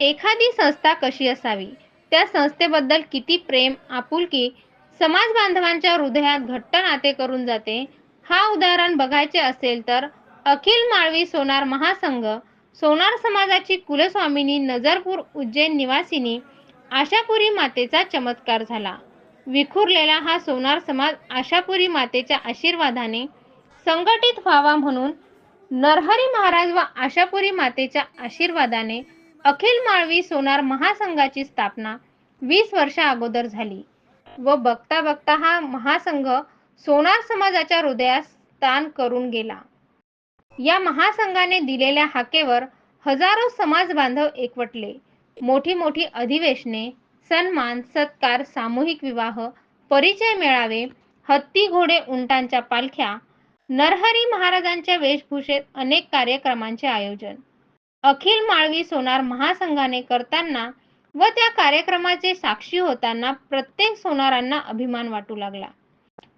एखादी संस्था कशी असावी? त्या संस्थेबद्दल किती प्रेम आपुलकी समाज बांधवांच्या हृदयात घट्ट नाते करून जाते हा उदाहरण बघायचे असेल तर अखिल माळवी सोनार महासंघ सोनार समाजाची कुलस्वामिनी नजरपूर उज्जैन निवासिनी आशापुरी मातेचा चमत्कार झाला. विखुरलेला हा सोनार समाज आशापुरी मातेच्या आशीर्वादाने संघटित व्हावा म्हणून नरहरी महाराज व आशापुरी मातेच्या आशीर्वादाने अखिल माळवी सोनार महासंघाची स्थापना वीस वर्षा अगोदर झाली व बघता बघता हा महासंघ सोनार समाजाच्या हृदयात स्थान करून गेला. या महासंघाने दिलेल्या हाकेवर हजारो समाज बांधव एकवटले. मोठी मोठी अधिवेशने सन्मान सत्कार सामूहिक विवाह परिचय मेळावे हत्ती घोडे उंटांच्या पालख्या नरहरी महाराजांच्या वेशभूषेत अनेक कार्यक्रमांचे आयोजन अखिल माळवी सोनार महासंघाने करताना व त्या कार्यक्रमाचे साक्षी होताना प्रत्येक सोनारांना अभिमान वाटू लागला.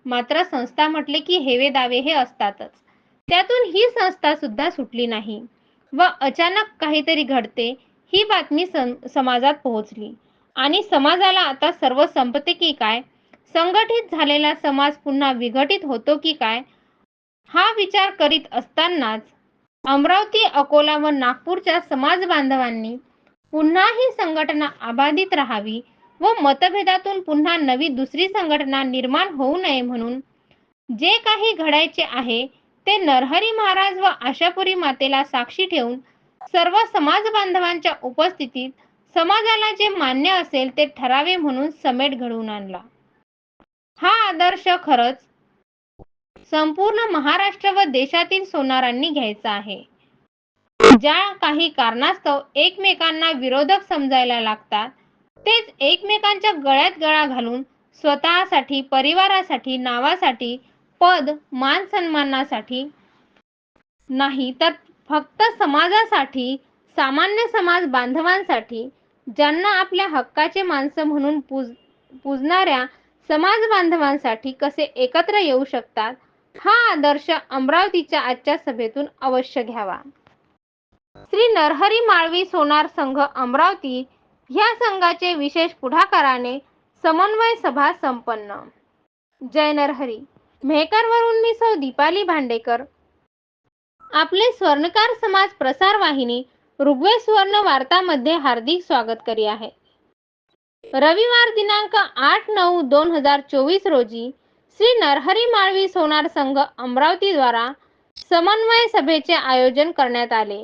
मात्र संस्था म्हटले की हेवे दावे हे असतातच. त्यातून ही संस्था सुद्धा सुटली नाही व अचानक काहीतरी घडते ही बातमी सं- समाजात पोहोचली. आणि समाजाला आता सर्व संपते की काय? संघटित झालेला समाज पुन्हा विघटित होतो की काय? हा विचार करीत असतानाच अमरावती अकोला व नागपूरच्या समाज बांधवांनी पुन्हा ही संघटना अबाधित राहावी व मतभेदातून पुन्हा नवी दुसरी संघटना निर्माण होऊ नये म्हणून जे काही घडायचे आहे ते नरहरी महाराज व आशापुरी मातेला साक्षी ठेवून सर्व समाज बांधवांच्या उपस्थितीत समाजाला जे मान्य असेल ते ठरावे म्हणून समेट घडवून आणला. हा आदर्श खरंच संपूर्ण महाराष्ट्र व देशातील सोनारांनी घ्यायचा आहे. ज्या काही कारणास्तव एकमेकांना विरोधक समजायला लागतात तेच एकमेकांच्या गळ्यात गळा घालून स्वतःसाठी परिवारासाठी नावासाठी पद मान सन्मानासाठी नाही तर फक्त समाजासाठी सामान्य समाज बांधवांसाठी ज्यांना आपल्या हक्काचे माणसं म्हणून पूज पूजणाऱ्या समाज बांधवांसाठी कसे एकत्र येऊ शकतात हा आदर्श अमरावतीच्या आजच्या सभेतून अवश्य घ्यावा. श्री नरहरी माळवी सोनार संघ अमरावती ह्या संघाचे विशेष पुढाकाराने समन्वय सभा संपन्न. जय नरहरी. मेहकरवरून मी सौ दीपाली भांडेकर. आपले स्वर्णकार समाज प्रसार वाहिनी ऋग्वेद सुवर्ण वार्तामध्ये हार्दिक स्वागत करी आहे. रविवार दिनांक आठ नऊ दोन हजार चोवीस रोजी श्री नरहरी माळवी सोनार संघ अमरावती द्वारा समन्वय सभेचे आयोजन करण्यात आले.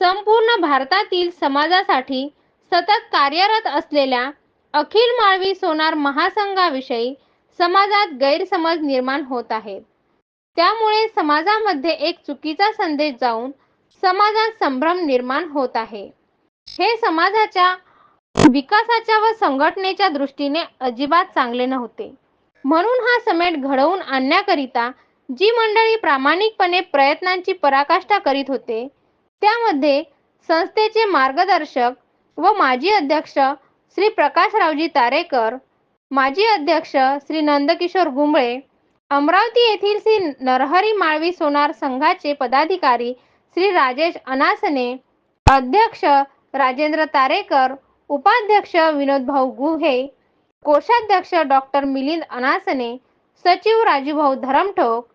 संपूर्ण भारतातील समाजासाठी सतत कार्यरत असलेल्या अखिल माळवी सोनार महासंघाविषयी समाजात गैरसमज निर्माण होत आहेत. त्यामुळे समाजामध्ये एक चुकीचा संदेश जाऊन समाजात संभ्रम निर्माण होत आहे. हे समाजाच्या विकासाच्या व संघटनेच्या दृष्टीने अजिबात चांगले नव्हते. म्हणून हा समेट घडवून आणण्याकरिता जी मंडळी प्रामाणिकपणे प्रयत्नांची पराकाष्ठा करीत होते त्यामध्ये संस्थेचे मार्गदर्शक व माजी अध्यक्ष श्री प्रकाशरावजी तारेकर माजी अध्यक्ष श्री नंदकिशोर गुंबळे अमरावती येथील श्री नरहरी माळवी सोनार संघाचे पदाधिकारी श्री राजेश अनासने अध्यक्ष राजेंद्र तारेकर उपाध्यक्ष विनोदभाऊ गुहे कोषाध्यक्ष डॉक्टर मिलिंद अनासने सचिव राजूभाऊ धरमठोक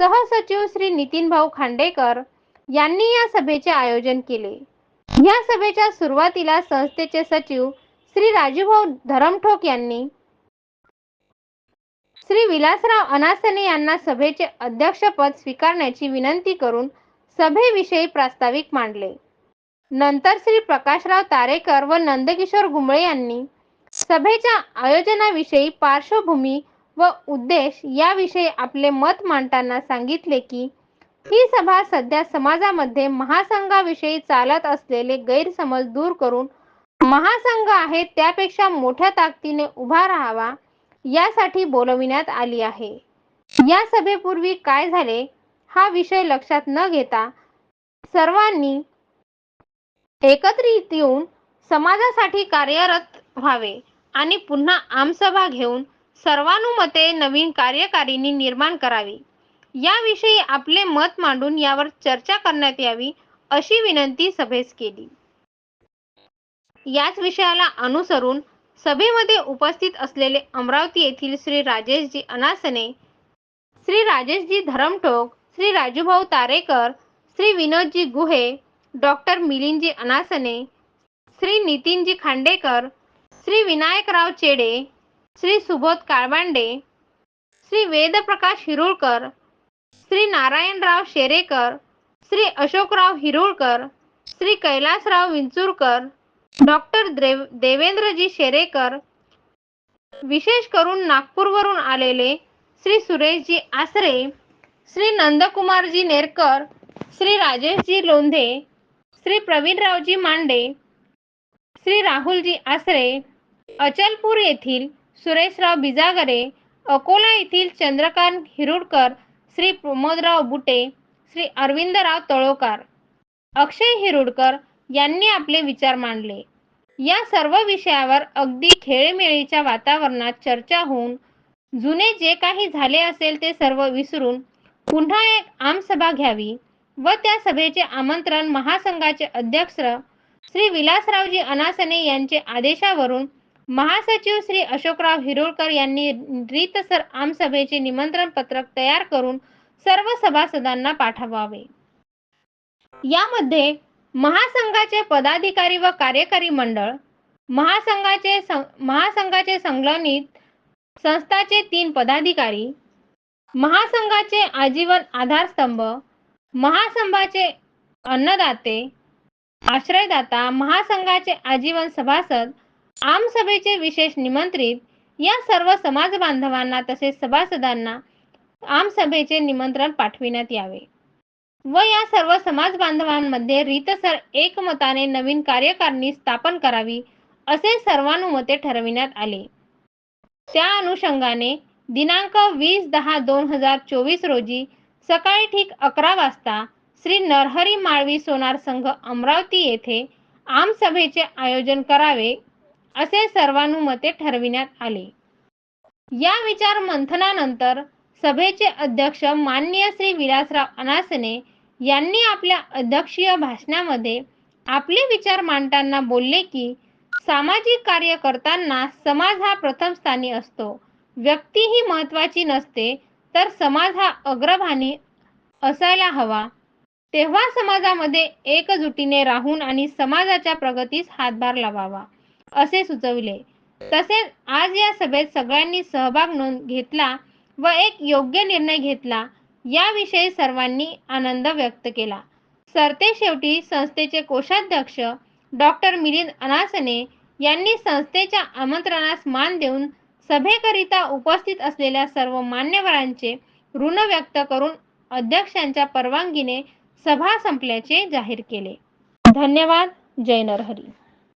सहसचिव श्री नितीनभाऊ खांडेकर यांनी या सभेचे आयोजन केले. या सभेच्या सुरुवातीला संस्थेचे सचिव श्री राजूभाऊ धरमठोक यांनी श्री विलासराव अनासने यांना सभेचे अध्यक्षपद स्वीकारण्याची विनंती करून सभेविषयी प्रास्ताविक मांडले. नंतर श्री प्रकाशराव तारेकर व नंदकिशोर गुंबळे यांनी सभेच्या आयोजनाविषयी पार्श्वभूमी व उद्देश याविषयी आपले मत मांडताना सांगितले की ही सभा सध्या समाजामध्ये महासंघाविषयी चालत असलेले गैरसमज दूर करून महासंघ आहे त्यापेक्षा मोठ्या ताकदीने उभा राहावा यासाठी बोलविण्यात आली आहे. या सभेपूर्वी काय झाले हा विषय लक्षात न घेता सर्वांनी एकत्रित येऊन समाजासाठी कार्यरत व्हावे आणि पुन्हा आमसभा घेऊन सर्वानुमते नवीन कार्यकारिणी निर्माण करावी. याविषयी आपले मत मांडून यावर चर्चा करण्यात यावी अशी विनंती सभेस केली. याच विषयाला अनुसरून सभेमध्ये उपस्थित असलेले अमरावती येथील श्री राजेशजी अनासने श्री राजेशजी धरमठोक श्री राजूभाऊ तारेकर श्री विनोदजी गुहे डॉक्टर मिलिंदजी अनासने श्री नितीनजी खांडेकर श्री विनायकराव चेडे श्री सुबोध काळबांडे श्री वेदप्रकाश हिरुळकर श्री नारायणराव शेरेकर श्री अशोकराव हिरुळकर श्री कैलासराव विंचुरकर डॉक्टर देव देवेंद्रजी शेरेकर विशेष करून नागपूरवरून आलेले श्री सुरेशजी आसरे श्री नंदकुमारजी नेरकर श्री राजेशजी लोंधे श्री प्रवीणरावजी मांडे श्री राहुलजी आसरे अचलपूर येथील सुरेशराव बिजागरे अकोला येथील चंद्रकांत हिरुडकर श्री प्रमोदराव बुटे श्री अरविंदराव तळोकार. अक्षय हिरुडकर यांनी आपले विचार मांडले. या सर्व विषयावर अगदी खेळमेळीच्या वातावरणात चर्चा होऊन जुने जे काही झाले असेल ते सर्व विसरून पुन्हा एक आमसभा घ्यावी व त्या सभेचे आमंत्रण महासंघाचे अध्यक्ष श्री विलासरावजी अनासने यांचे आदेशावरून महासचिव श्री अशोकराव हिरोळकर यांनी रीतसर आमसभेचे निमंत्रण पत्रक तयार करून सर्व सभासदांना पाठवावे. यामध्ये महासंघाचे पदाधिकारी व कार्यकारी मंडळ महासंघाचे सं- महासंघाचे संलग्नित संस्थाचे तीन पदाधिकारी महासंघाचे आजीवन आधारस्तंभ महासंघाचे अन्नदाते आश्रयदाता महासंघाचे आजीवन सभासद आमसभेचे विशेष निमंत्रित या सर्व समाज बांधवांना तसेच सभासदांना आमसभेचे निमंत्रण पाठविण्यात यावे. व या सर्व समाज बांधवांमध्ये रीतसर एकमताने नवीन कार्यकारिणी स्थापन करावी असे सर्वानुमते ठरविण्यात आले. त्या अनुषंगाने दिनांक वीस दहा दोन हजार चोवीस रोजी सकाळी ठीक अकरा वाजता श्री नरहरी माळवी सोनार संघ अमरावती येथे आमसभेचे आयोजन करावे असे सर्वानुमते ठरविण्यात आले. या विचार मंथनानंतर सभेचे अध्यक्ष माननीय श्री विलासराव अनासने यांनी आपल्या अध्यक्षीय भाषणामध्ये आपले विचार मांडताना बोलले की सामाजिक कार्य करताना समाज हा प्रथम स्थानी असतो. व्यक्ती ही महत्वाची नसते तर समाज हा अग्रभानी असायला हवा. तेव्हा समाजामध्ये एकजुटीने राहून आणि समाजाच्या प्रगतीस हातभार लावावा. असे सुचविले. तसेच आज या सभेत सगळ्यांनी सहभाग नोंद घेतला व एक योग्य निर्णय घेतला. याविषयी सर्वांनी आनंद व्यक्त केला. सरते शेवटी संस्थेचे कोषाध्यक्ष डॉक्टर मिलिंद अनासने यांनी संस्थेच्या आमंत्रणास मान देऊन सभेकरिता उपस्थित असलेल्या सर्व मान्यवरांचे ऋण व्यक्त करून अध्यक्षांच्या परवानगीने सभा संपल्याचे जाहीर केले. धन्यवाद. जय नरहरी.